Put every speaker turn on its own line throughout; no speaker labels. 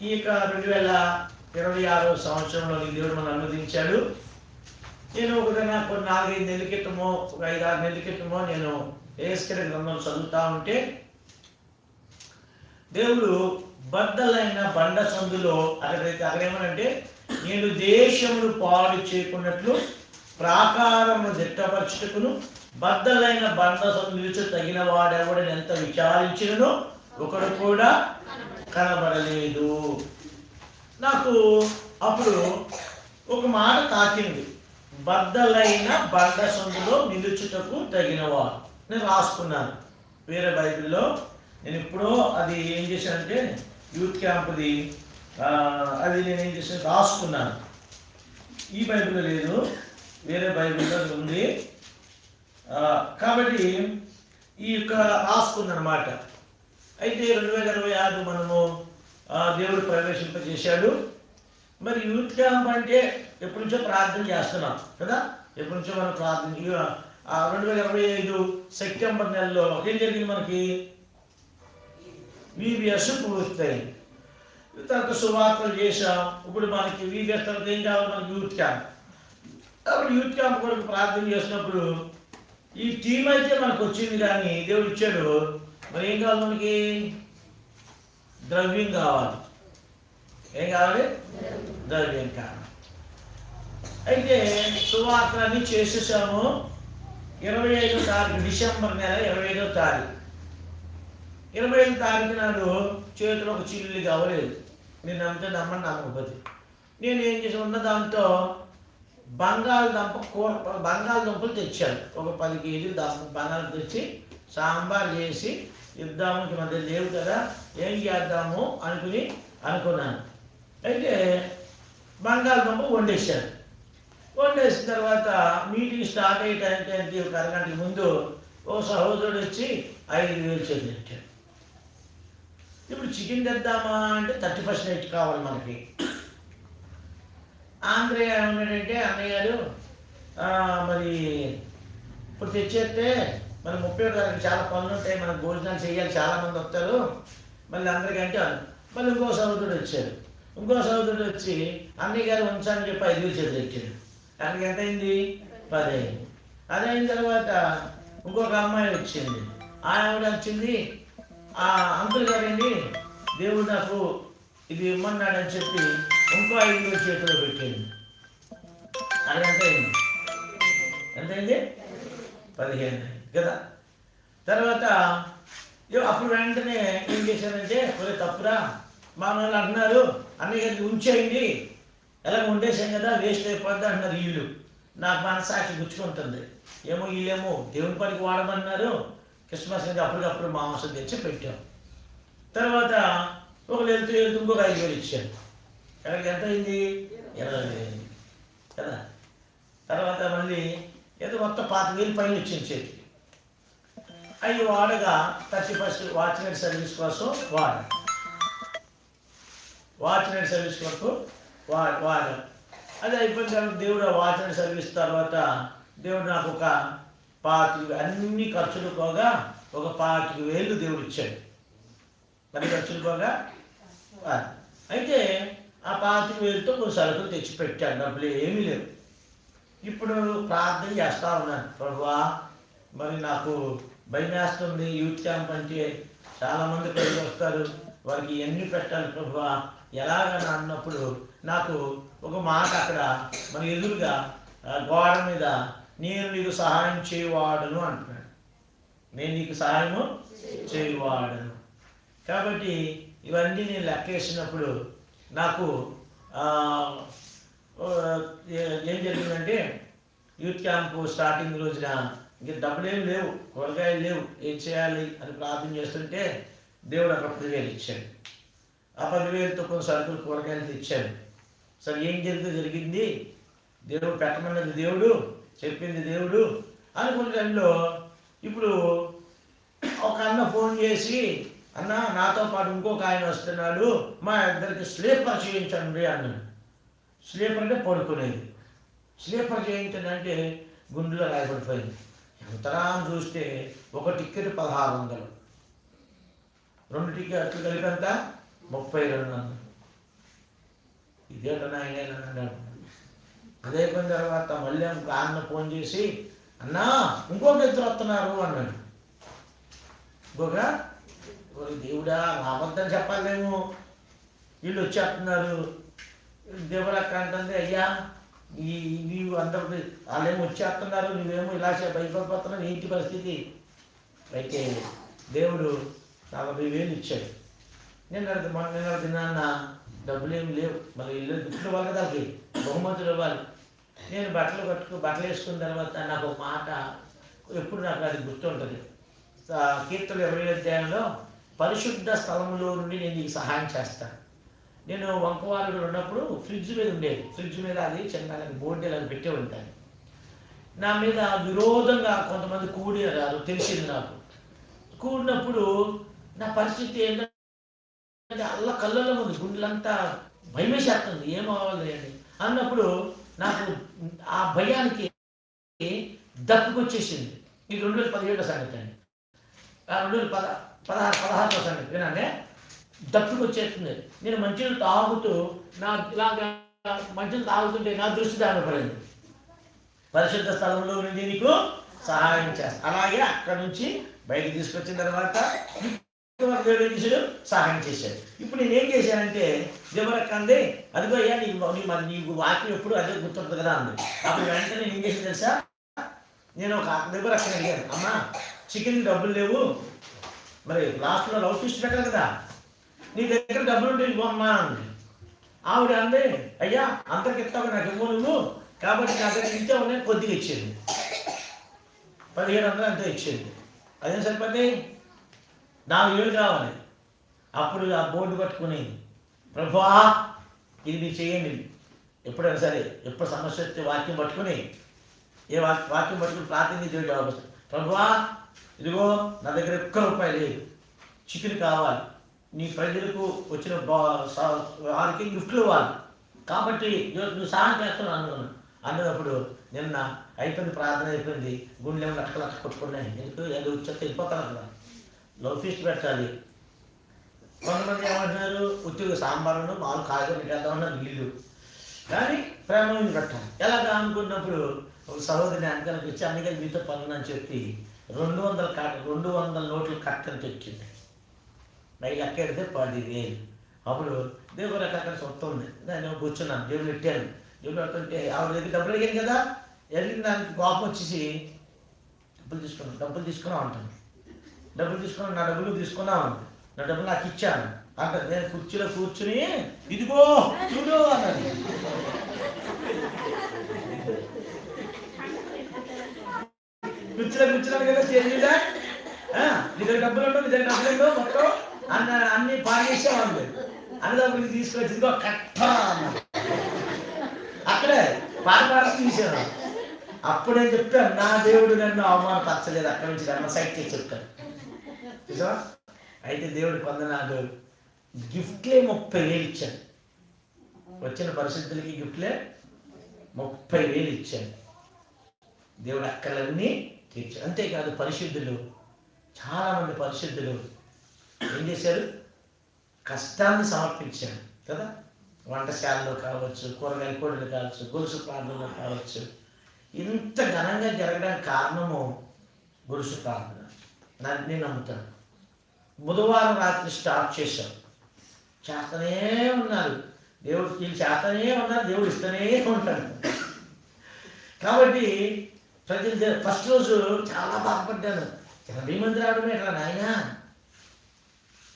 ఈ యొక్క రెండు వేల ఇరవై ఆరో సంవత్సరంలో ఈ దేవుడు మనం అనువదించాడు నేను ఒక కొన్ని నాలుగైదు నెలల క్రితమో ఒక ఐదు ఆరు నెలల క్రితమో నేను ఏస్కర గ్రంథం చదువుతా ఉంటే దేవుడు బద్దలైన బండ సందులో అక్కడైతే అక్కడేమనంటే నేను దేశమును పాడు చేయకున్నట్లు ప్రాకారము దిట్టపరచుటకును బద్దలైన బండ సందు తగిన వాడెవడని ఎంత విచారించినను ఒకడు కూడా కనబడలేదు. నాకు అప్పుడు ఒక మాట తాకింది. బద్దలైన బండ సందులో నిలుచుటకు తగినవారు నేను రాసుకున్నాను. వేరే బైబిల్లో నేను ఎప్పుడో అది ఏం చేశానంటే యూత్ క్యాంప్ది అది నేను ఏం చేశాను రాసుకున్నాను. ఈ బైబిల్లో లేదు. వేరే బైబిల్లో ఉంది. కాబట్టి ఈ యొక్క రాసుకుందనమాట. అయితే రెండు వేల ఇరవై ఆరు మనము దేవుడు ప్రవేశింపజేశాడు. మరి యూత్ క్యాంప్ అంటే ఎప్పటి నుంచో ప్రార్థన చేస్తున్నాం కదా? ఎప్పటి నుంచో మనం ప్రార్థన ఆ రెండు వేల ఇరవై ఐదు సెప్టెంబర్ నెలలో ఏం జరిగింది మనకి? విబిఎస్ పూర్తయింది. తర్వాత సువార్తలు చేశాం. ఇప్పుడు మనకి విబిఎస్ తర్వాత ఏం కావాలి మనకి? Youth camp. కాబట్టి యూత్ క్యాంప్ కొరకు ప్రార్థన చేసినప్పుడు ఈ టీం అయితే మనకు వచ్చింది కానీ దేవుడు ఇచ్చాడు మరి ఏం కావాలి మనకి? ద్రవ్యం కావాలి. ఏం కావాలి? ద్రవ్యం కావాలి. అయితే సువార్తలన్నీ చేసేసాము. ఇరవై ఐదో తారీఖు డిసెంబర్ నెల ఇరవై ఐదో తారీఖు. ఇరవై ఐదు తారీఖు నాడు చేతిలో ఒక చిల్లు కావలేదు. నేను అంతే నమ్మని నమ్మకపోతే నేను ఏం చేసి ఉన్న దాంతో బంగాళదుంప కూర బంగాళదుంపలు తెచ్చాను. ఒక పది కేజీలు దంప బంగాళదుంప తెచ్చి సాంబార్ చేసి యుద్ధానికి మధ్య లేవు కదా ఏం చేద్దాము అనుకుని అనుకున్నాను. అయితే బంగాళదుంప వండేశాను వండేసిన తర్వాత మీటింగ్ స్టార్ట్ అయ్యే టైంకి ఒక అరగంటకి ముందు ఓ సహోదరుడు వచ్చి ఐదు వేలు చేతులెట్టాడు ఇప్పుడు చికెన్ తెద్దామా అంటే థర్టీ ఫస్ట్ నైట్ కావాలి మనకి. ఆంధ్రయ్య ఏమన్నాడంటే అన్నయ్య గారు మరి ఇప్పుడు తెచ్చేస్తే మన ముప్పై తారీఖు చాలా పనులు ఉంటాయి మనం భోజనాలు చేయాలి చాలా మంది వస్తారు. మళ్ళీ అందరికంటే మళ్ళీ ఇంకో సహోదరుడు వచ్చారు ఇంకో సహోదరుడు వచ్చి అన్నయ్య గారు ఉంచాలని చెప్పి ఐదు చేతులు ఎక్కారు దానికి ఎంత అయింది? పది అయింది అయిన తర్వాత ఇంకొక అమ్మాయి వచ్చింది. ఆవిడ వచ్చింది ఆ అంకుల్ గారండి దేవుడు నాకు ఇది ఇమ్మన్నాడని చెప్పి ఇంకో ఐదు చేతిలో పెట్టింది అది ఎంత అయింది? ఎంత అయింది? పదిహేను. అయింది కదా? తర్వాత ఇగో అప్పుడు వెంటనే ఏం చేశారంటే ఒరే తప్పురా మా వాళ్ళు అంటున్నారు అన్నయ్య గారికి ఉంచేయండి. ఎలా ఉండేసాం కదా వేస్ట్ అయిపోద్ది అంటున్నారు వీళ్ళు నాకు మనసాక్షి గుచ్చుకుంటుంది. ఏమో వీళ్ళేమో దేవుని పనికి వాడమన్నారు. క్రిస్మస్ అనేది అప్పటికప్పుడు మాంసం తెచ్చి పెట్టాం. తర్వాత ఒక వెళ్తూ వెళ్తూ ఇంకొక ఐదు వేలు ఇచ్చాను ఎక్కడికి ఎంత అయింది? ఇరవై వేలు కదా? తర్వాత మళ్ళీ ఏదో మొత్తం పాత వేలు పైన ఇచ్చింది చేతి అవి వాడగా థర్టీ ఫస్ట్ వాచ్మెన్ సర్వీస్ కోసం వాడ. వాచ్మెన్ సర్వీస్ కొరకు వా వాడ. అది అయిపోయిన తర్వాత దేవుడు వాచ్మెన్ సర్వీస్ తర్వాత దేవుడు నాకు ఒక పాతిక అన్ని ఖర్చులు పోగా ఒక పాతిక వేలు దేవుడు ఇచ్చాడు. మరి ఖర్చులు పోగా అయితే ఆ పాతిక వేలుతో కొన్ని సరుకులు తెచ్చి పెట్టాడు డబ్బులు ఏమీ లేవు. ఇప్పుడు ప్రార్థన చేస్తా ఉన్నాను. ప్రభువా మరి నాకు భయం వేస్తుంది యూత్ క్యాంప్ అంటే చాలామంది ప్రజలు వస్తారు. వారికి ఎన్ని పెట్టాలి ప్రభు ఎలాగని అన్నప్పుడు నాకు ఒక మాట అక్కడ మన ఎదురుగా గోడ మీద నేను నీకు సహాయం చేయవాడను అంటున్నాడు. నేను నీకు సహాయము చేయవాడను. కాబట్టి ఇవన్నీ నేను లెక్కేసినప్పుడు నాకు ఏం జరిగిందంటే యూత్ క్యాంప్ స్టార్టింగ్ రోజున ఇంకా డబ్బులు లేవు కూరగాయలు లేవు ఏం చేయాలి అని ప్రార్థన చేస్తుంటే దేవుడు అక్కడ పదివేలు ఇచ్చాడు. ఆ పదివేలతో కొన్ని సరుకులు కూరగాయలు తెచ్చాడు. సరే ఏం జరిగిందో జరిగింది? దేవుడు పెట్టమన్నది దేవుడు చెప్పింది దేవుడు అనుకున్న టైంలో ఇప్పుడు ఒక అన్న ఫోన్ చేసి అన్న నాతో పాటు ఇంకొక ఆయన వస్తున్నాడు మా ఇద్దరికి స్లీపర్ చేయించండి అన్నాడు. స్లీపర్ అంటే పడుకునేది. స్లీపర్ చేయించండి అంటే గుండెలో రాయబడిపోయింది. ఎంతరా చూస్తే ఒక టికెట్ పదహారు వందలు. రెండు టికెట్లు కలిపి ఎంత? ముప్పై రెండు వందలు. ఇదేట నాయన అన్నాడు. అదే అయిపోయిన తర్వాత మళ్ళీ ఇంకో ఫోన్ చేసి అన్నా ఇంకొక ఇద్దరు వస్తున్నారు అన్నాడు. ఇంకొక దేవుడా నా అబద్ధం చెప్పాలేమో వీళ్ళు వచ్చేస్తున్నారు. దేవుడక్క అంటుంది అయ్యా ఈ నీవు అందరికి వాళ్ళేమో వచ్చేస్తున్నారు నువ్వేమో ఇలా భయపడిపోతున్నావు ఏంటి పరిస్థితి? అయితే దేవుడు నలభై వేలు ఇచ్చాడు. నేను మొన్న నిన్న తిన్నాన్న డబ్బులు ఏమి లేవు. మరి ఇల్లు గిఫ్ట్లు ఇవ్వాలి కదా బహుమతులు ఇవ్వాలి. నేను బట్టలు కట్టుకు బట్టలు వేసుకున్న తర్వాత నాకు ఒక మాట ఎప్పుడు నాకు అది గుర్తుంటుంది. ఆ, కీర్తన ఇరవై అధ్యాయంలో పరిశుద్ధ స్థలంలో నుండి నేను నీకు సహాయం చేస్తాను. నేను వంకవారుడు ఉన్నప్పుడు ఫ్రిడ్జ్ మీద ఉండేది. ఫ్రిడ్జ్ మీద అది చిన్న బోర్డు ఇలా పెట్టే ఉంటాను. నా మీద విరోధంగా కొంతమంది కూడినారు తెలిసింది నాకు. కూడినప్పుడు నా పరిస్థితి ఏంటంటే అల్ల కళ్ళల్లో ఉంది గుండెలంతా భయమేసేస్తుంది. ఏమవ్వాలి అని. అన్నప్పుడు నాకు ఆ భయానికి దప్పుకొచ్చేసింది. ఇది రెండు వేల పదిహేడో సంగతి అండి. ఆ రెండు వేల పద పదహారు పదహారులో సంగతి వినండి దప్పుకు వచ్చేస్తుంది నేను మంచినీళ్ళు తాగుతూ నా ఇలాగా మంచినీళ్ళు తాగుతుంటే నా దృష్టి దానపడింది పరిశుద్ధ స్థలంలో నుండి నీకు సహాయం చేస్తాను అలాగే అక్కడ నుంచి బయటకు తీసుకొచ్చిన తర్వాత దేవుడు సహాయం చేశాడు. ఇప్పుడు నేనేం చేశానంటే దేవుడక్క అంది అదిగో అయ్యా నీకు నీ మరి నీకు వాక్యం ఎప్పుడు అదే గుర్తుంటుంది కదా అంది. అప్పుడు వెంటనే నేను ఏం చేసింది తెలుసా? నేను ఒక దగ్గర అక్కడ అడిగాను. అమ్మా చికెన్ డబ్బులు లేవు. మరి లాస్ట్లో లవ్ ఫిస్ట్ పెట్టాలి కదా. నీ దగ్గర డబ్బులు ఉంటే ఇవ్వు అంది. ఆవిడ అంది అయ్యా అంతకి ఇస్తావు నాకు ఇవ్వ నువ్వు. కాబట్టి నా దగ్గర ఇంతే ఉన్నాయి కొద్దిగా ఇచ్చేది. పదిహేడు వందలు అంతే ఇచ్చేది. అదేం సరిపోతే నాలుగు వేలు కావాలి. అప్పుడు ఆ బోర్డు పట్టుకుని ప్రభా ఇది మీరు చేయండి. ఎప్పుడైనా సరే ఎప్పుడు సమస్య వస్తే వాక్యం పట్టుకుని ఏ వాక్యం పట్టుకుని ప్రాతినిధ్యం దేవుడు ప్రభువా ఇదిగో నా దగ్గర ఒక్క రూపాయి లేదు. చికెన్ కావాలి. నీ ప్రజలకు వచ్చిన బా- వారికి గిఫ్ట్లు ఇవ్వాలి. కాబట్టి నువ్వు సహాయం చేస్తున్నావు అనుకున్నాను అన్నప్పుడు నిన్న అయిపోయింది ప్రార్థన అయిపోయింది. గుండె లక్క లక్క కొట్టుకున్నాయి. ఎందుకు? ఏదో వచ్చేస్తే వెళ్ళిపోతాను కదా లవ్ ఫీస్ట్ పెట్టాలి. కొంతమంది ఏమంటున్నారు? ఉత్తిగా సాంబారును మాలు కాగితం పెట్టేద్దామన్నారు వీళ్ళు. కానీ ప్రేమ మీద పెట్టాలి. ఎలాగా అనుకున్నప్పుడు ఒక సహోదరి అంకలకు ఇచ్చి అందుకని మీతో పనులు అని చెప్పి రెండు వందల కట్ట రెండు వందల నోట్లు కట్టని తెచ్చింది. పై లెక్క ఎడితే అప్పుడు దేవుడు అక్కడ సొంతం ఉంది నేను కూర్చున్నాను దేవుడు పెట్టాను దేవుడు పెట్టంటే ఆవిడ దగ్గర డబ్బులు అడిగాను కదా. వెళ్ళిన దానికి కోపం వచ్చేసి డబ్బులు తీసుకున్నాను డబ్బులు తీసుకున్నావు అంటాను డబ్బులు తీసుకున్నాను నా డబ్బులు తీసుకున్నావు నా డబ్బులు నాకు ఇచ్చాను. అంటే నేను కుర్చీలో కూర్చుని ఇదిగో చూడు అన్నది కుర్చీలో కూర్చున్నాను కదా స్టేజ్ మీద. నీ దగ్గర డబ్బులు ఉండవు నీ దగ్గర డబ్బులు ఉండవు మొత్తం. అన్న అన్ని పాడేసేవాళ్ళు అన్నదప్పుడు తీసుకొచ్చి కట్ట అన్నాడు అక్కడే పారపార పాడుతూ అప్పుడే చెప్పాను నా దేవుడు నన్ను అవమానపరచలేదు. అక్కడి నుంచి నన్ను సైట్ చేసి చెప్తాను చూసావా? అయితే దేవుడు పొందనాడు గిఫ్ట్లే ముప్పై వేలు ఇచ్చాను వచ్చిన పరిస్థితులకి గిఫ్ట్లే ముప్పై వేలు ఇచ్చాను దేవుడు అక్కలన్నీ తీర్చాడు. అంతేకాదు పరిశుద్ధులు చాలామంది పరిశుద్ధులు ఏం చేశారు? కష్టాన్ని సమర్పించాడు కదా? వంటశాలలో కావచ్చు కూరగాయల కోడలు కావచ్చు గొలుసు ప్రార్థనలో కావచ్చు. ఇంత ఘనంగా జరగడానికి కారణము గొలుసు ప్రార్థన నేను నమ్ముతాను. బుధవారం రాత్రి స్టార్ట్ చేశాం. చేస్తూనే ఉన్నారు. దేవుడు వీళ్ళు చేస్తూనే ఉన్నారు దేవుడు ఇస్తూనే ఉంటాడు. కాబట్టి ప్రతి ఫస్ట్ రోజు చాలా బాధపడ్డాను. ఎనభై మంది రావడమే ఎట్లా నాయనా?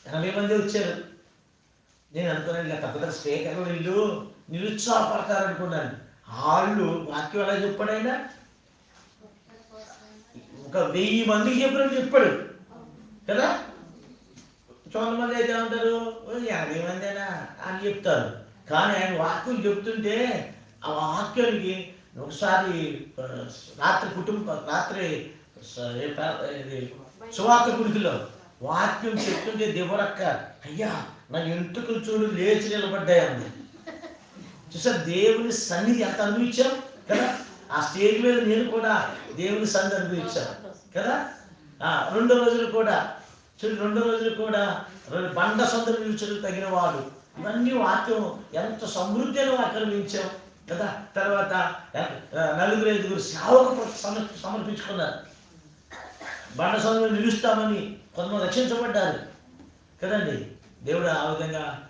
ఎనభై మంది వచ్చారు. నేను అనుకున్నాను ఇలా పెద్ద పెద్ద స్పీకర్లు వీళ్ళు నిరుత్సాహపడతారు అనుకున్నాను. వాళ్ళు వాక్యం ఎలా చెప్పాడు ఆయన? ఒక వెయ్యి మందికి చెప్పినట్టు చెప్పాడు. కదా? చాలా మంది అయితే ఏమంటారు? ఎనభై యాభై మందేనా అని చెప్తారు. కానీ ఆయన వాక్యం చెప్తుంటే ఆ వాక్యానికి ఒకసారి రాత్రి కుటుంబ రాత్రి ఇది సువార్త గుడికిలో వాక్యం చెప్తుంటే దివరక్క అయ్యా నా ఎంటుకలు చూడు లేచి నిలబడ్డాయి అంది చూసా దేవుని సన్నిధి ఎంత అనుభవించాం కదా? ఆ స్టేజ్ మీద నేను కూడా దేవుని సన్నిధి అనుభవించాను కదా? ఆ, రెండో రోజులు కూడా చూడు రెండో రోజులు కూడా రెండు బండ సందులు నిలుచులు తగిన వాడు. ఇవన్నీ వాక్యం ఎంత సమృద్ధి అని ఆక్రమించాం కదా? తర్వాత నలుగురు ఐదుగురు సేవకు సమర్పించుకున్నారు. బండ సందులు నిలుస్తామని కొంతమంది రక్షించబడ్డారు. కదండి? దేవుడు ఆ విధంగా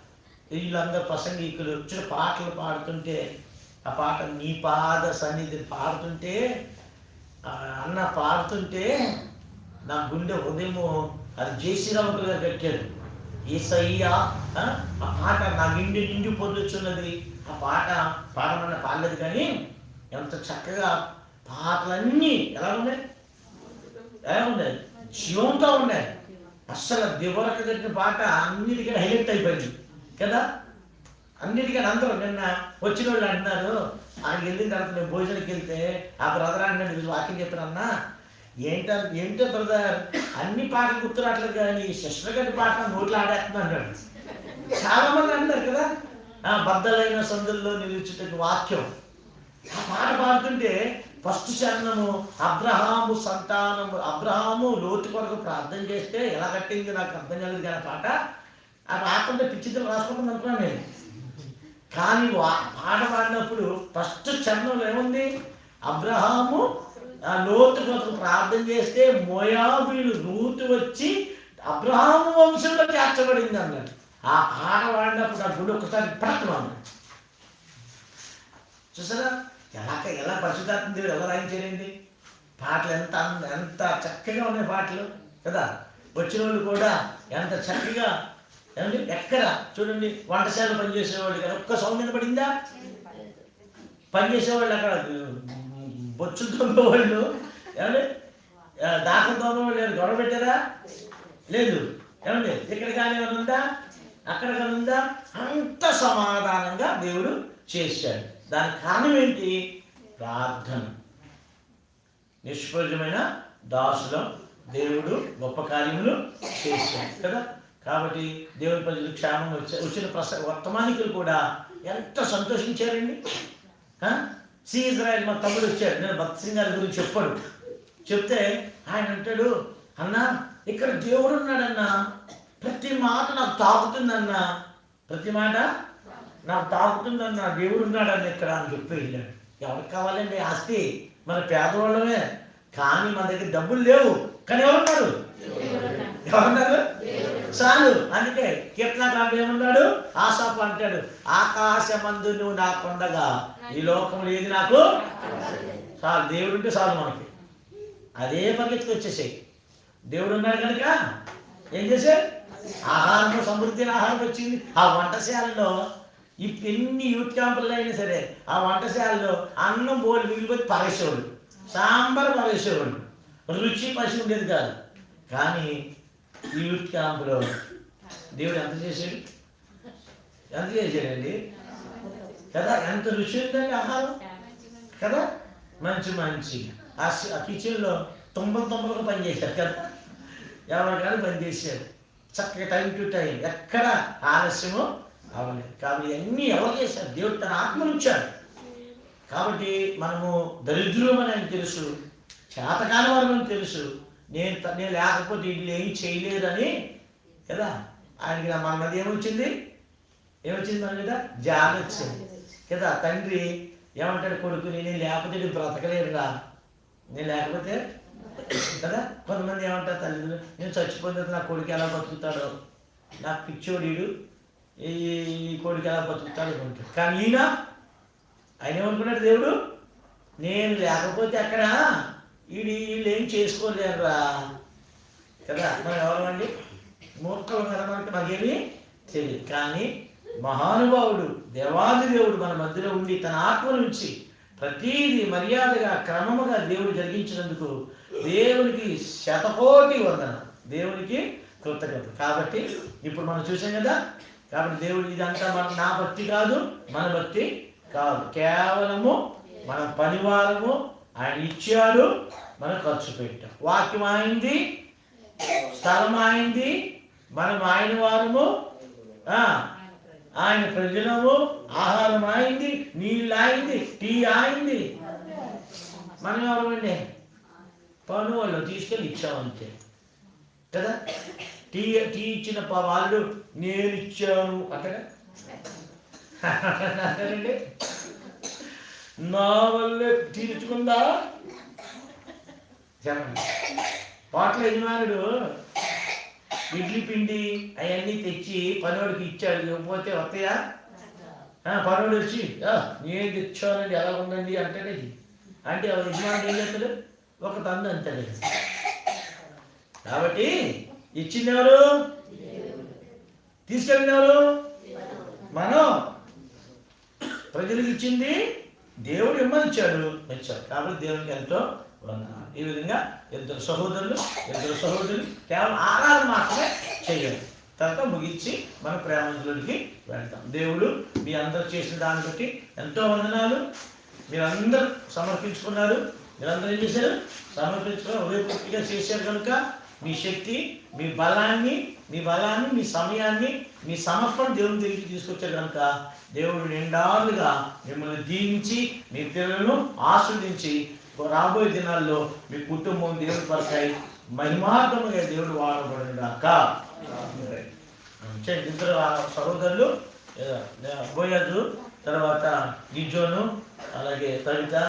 వీళ్ళందరూ ప్రసంగికులు వచ్చిన పాటలు పాడుతుంటే ఆ పాట నీ పాద సన్నిధి పాడుతుంటే ఆ అన్న పాడుతుంటే నా గుండె ఉదయము అది జయశ్రీరాములు గారు కట్టాడు ఏసయ్యా సయ్యా ఆ పాట నా నిండి నిండి పొందుచున్నది. ఆ పాట పాడమన్న పాడలేదు కానీ ఎంత చక్కగా పాటలన్నీ ఎలా ఉన్నాయి ఎలా ఉన్నాయి? జీవంతో ఉన్నాయి. అస్సలు దివరకు చెప్పిన పాట అన్నిటికీ హైలైట్ అయిపోయింది. కదా? అన్నిటికీ అందరూ నిన్న వచ్చిన వాళ్ళు అంటున్నారు ఆయన వెళ్ళిన తర్వాత మేము భోజనకి వెళ్తే ఆ బ్రదర్ అంటే వాకింగ్ చెప్పినన్నా ఏంట ఏంటో బ్రదర్ అన్ని పాటలు గుర్తురాట్లేదు కానీ సిస్టర్ గారి పాట నోట్లు ఆడేస్తున్నా అన్నాడు చాలా మంది అంటారు కదా ఆ బద్దలైన సందుల్లో నిలిచేటువంటి వాక్యం. ఆ పాట పాడుతుంటే ఫస్ట్ చరణము అబ్రహాము సంతానము. అబ్రహాము లోతు కొరకు ప్రార్థన చేస్తే ఎలా కట్టింది నాకు అర్థం కాలేదు కానీ పాట? ఆ రాకుండా పిచ్చితో రాసుకుంటుంది అనుకున్నాను నేను. కానీ వా- పాట పాడినప్పుడు ఫస్ట్ చరణంలో ఏముంది? అబ్రహాము ఆ లోతు కొరకు ప్రార్థన చేస్తే మోయాబీలు రూతు వచ్చి అబ్రహాము వంశంలో చేర్చబడింది అన్నాడు. ఆ పాట పాడినప్పుడు ఆ గుడి ఒకసారి పడుతున్నాను చూసారా? ఎలా ఎలా పరిశుద్ధాత్మ దేవుడు ఎలా రాయించారండి పాటలు ఎంత అంద- ఎంత చక్కగా ఉన్నాయి పాటలు కదా? వచ్చిన వాళ్ళు కూడా ఎంత చక్కగా ఏమండి? ఎక్కడ? చూడండి వంటశాల పనిచేసేవాళ్ళు కదా ఒక్క సౌండ్ వినపడిందా? పనిచేసేవాళ్ళు అక్కడ బొచ్చు దొంగవాళ్ళు ఏమండి? దాఖలు దొంగవాళ్ళు ఏమైనా గొడవ పెట్టారా? లేదు. ఏమండి? ఇక్కడ కానీ ఉందా? అక్కడ కానీ ఉందా? అంత సమాధానంగా దేవుడు చేశాడు. దానికి కారణం ఏంటి? ప్రార్థన. నిష్ఫలమైన దాసులం దేవుడు గొప్ప కార్యములు చేశాడు కదా? కాబట్టి దేవుని ప్రజలు క్షేమం వచ్చి వచ్చిన ప్రస వర్తమానికులు కూడా ఎంత సంతోషించారండి? ఆ? సి ఇజ్రాయల్ మా తమ్ముడు వచ్చాడు. నేను భక్తి సింగ్ గారి గురించి చెప్పాడు చెప్తే ఆయన అంటాడు అన్నా ఇక్కడ దేవుడు ఉన్నాడన్నా ప్రతి మాట నాకు తాకుతుందన్నా. ప్రతి మాట నాకు తాకుతుందన్నా దేవుడు ఉన్నాడని ఇక్కడ అని చెప్పి వెళ్ళాడు ఎవరికి కావాలండి? ఆస్తి. మన పేదవాళ్ళమే. కానీ మన దగ్గర డబ్బులు లేవు. కానీ ఎవరున్నారు? ఎవరున్నారు? చాలు. అందుకే కీర్తనకారుడు ఏమన్నాడు? ఆశాపు అంటాడు ఆకాశమందు నువ్వు నాకుండగా ఈ లోకంలో ఏది నాకు చాలు. దేవుడు ఉంటే చాలు మనకి. అదే పరిగెత్తుకు వచ్చేసాయి. దేవుడు ఉన్నాడు కనుక ఏం చేశాడు? ఆహారంలో సమృద్ధి ఆహారం వచ్చింది. ఆ వంటశాలలో ఎన్ని యూత్ క్యాంపుల్లో అయినా సరే ఆ వంటశాలలో అన్నం బోలు మిగిలిపోయి పరేసేవాడు సాంబార్ పరేసేవాడు రుచి పసి ఉండేది కాదు. కానీ ఈ యూత్ క్యాంపులో దేవుడు ఎంత చేశాడు? ఎంత చేశాడండి? కదా ఎంత రుచి ఉందండి ఆహారం? కదా మంచి మంచి. ఆ ఆ కిచెన్లో తొంభై తొంభైగా పనిచేశారు కదా. ఎవరికైనా పనిచేశారు చక్కగా టైం టు టైం. ఎక్కడ ఆలస్యమో కావాలి. కాబట్టి అన్నీ ఎవరు చేశారు? దేవుడు తన ఆత్మను ఇచ్చాడు కాబట్టి మనము దరిద్రమని ఆయన తెలుసు చేతకాని వారమని తెలుసు. నేను నేను లేకపోతే వీళ్ళు ఏం చేయలేదని కదా? ఆయనకి నా- మన మీద ఏమొచ్చింది? ఏమొచ్చింది మన మీద? జాగ్రత్త వచ్చింది. కదా? తండ్రి ఏమంటాడు కొడుకు నేను లేకపోతే నేను బ్రతకలేరురా నేను లేకపోతే కదా? కొంతమంది ఏమంటారు తల్లిదండ్రులు నేను చచ్చిపోతే నా కొడుకు ఎలా బతుకుతాడో? నా పిచ్చోడీడు ఈ కోడికి ఎలా బతుకుతాడు అనుకుంటాడు కానీ ఈయన ఆయన ఏమనుకున్నాడు దేవుడు? నేను లేకపోతే అక్కడ వీడి వీళ్ళు ఏం చేసుకోలేరురా కదా? మనం ఎవరమండి? మూర్ఖలు కదా మనకి మనకేమి తెలియదు. కానీ మహానుభావుడు దేవాది దేవుడు మన మధ్యలో ఉండి తన ఆత్మను నుంచి ప్రతీది మర్యాదగా క్రమముగా దేవుడు జరిగించినందుకు దేవునికి శతకోటి వందన దేవునికి కృతజ్ఞత కాబట్టి ఇప్పుడు మనం చూసాం కదా కాబట్టి దేవుడు ఇదంతా మన నా భక్తి కాదు మన భక్తి కాదు. కేవలము మన పనివారము ఆయన ఇచ్చాడు మనం ఖర్చు పెట్టాం. వాక్యం ఆయింది స్థలం ఆయింది మనం ఆయన వారము ఆయన ప్రజలము ఆహారం ఆయింది నీళ్ళు ఆయింది టీ ఆయింది మనం ఎవరమండి పను వాళ్ళు తీసుకెళ్ళి ఇచ్చామంతే. కదా? టీ టీ ఇచ్చిన పా- వాళ్ళు నేను ఇచ్చాను అక్కడ అంటారండి నా వల్లే టీ తెచ్చుకుందా? చెప్పండి. హోటల్ యజమానుడు ఇడ్లీ పిండి అవన్నీ తెచ్చి పనివాడికి ఇచ్చాడు. ఇవ్వకపోతే వస్తాయా? ఆ, పనివాడు వచ్చి నేను తెచ్చానండి ఎలా ఉందండి? అంటాడే. అంటే యజమానుడు ఏం చేస్తాడు? ఒక తందు అంటాడు. కాబట్టి ఇచ్చింది ఎవరు తీసుకెళ్ళింది ఎవరు మనం. ప్రజలకు ఇచ్చింది దేవుడు ఇమ్మని ఇచ్చాడు. ఇచ్చాడు. కాబట్టి దేవునికి ఎంతో వందనాలు. ఈ విధంగా ఇద్దరు సహోదరులు ఇద్దరు సహోదరులు కేవలం ఆరాధన మాత్రమే చేయాలి. తర్వాత ముగించి మన ప్రేమంతులకి వెళ్తాం. దేవుడు మీ అందరు చేసిన దాన్ని బట్టి ఎంతో వందనాలు. మీరందరూ సమర్పించుకున్నారు. మీరందరూ ఏం చేశారు? సమర్పించుకున్నారు. ఉదయపూర్తిగా చేశారు కనుక మీ శక్తి మీ బలాన్ని మీ బలాన్ని మీ సమయాన్ని మీ సమర్పణ దేవుని దగ్గరికి తీసుకొచ్చారు కనుక దేవుడు నిండాలుగా మిమ్మల్ని దీవించి మీ పిల్లలను ఆస్వాదించి రాబోయే దినాల్లో మీ కుటుంబం దేవుడి పరకాయ మహిమార్థముగా దేవుడు వాడబడిన దాక ఇద్దరు ఆ సహోదరులు బోయదు తర్వాత గిజోను అలాగే తవిత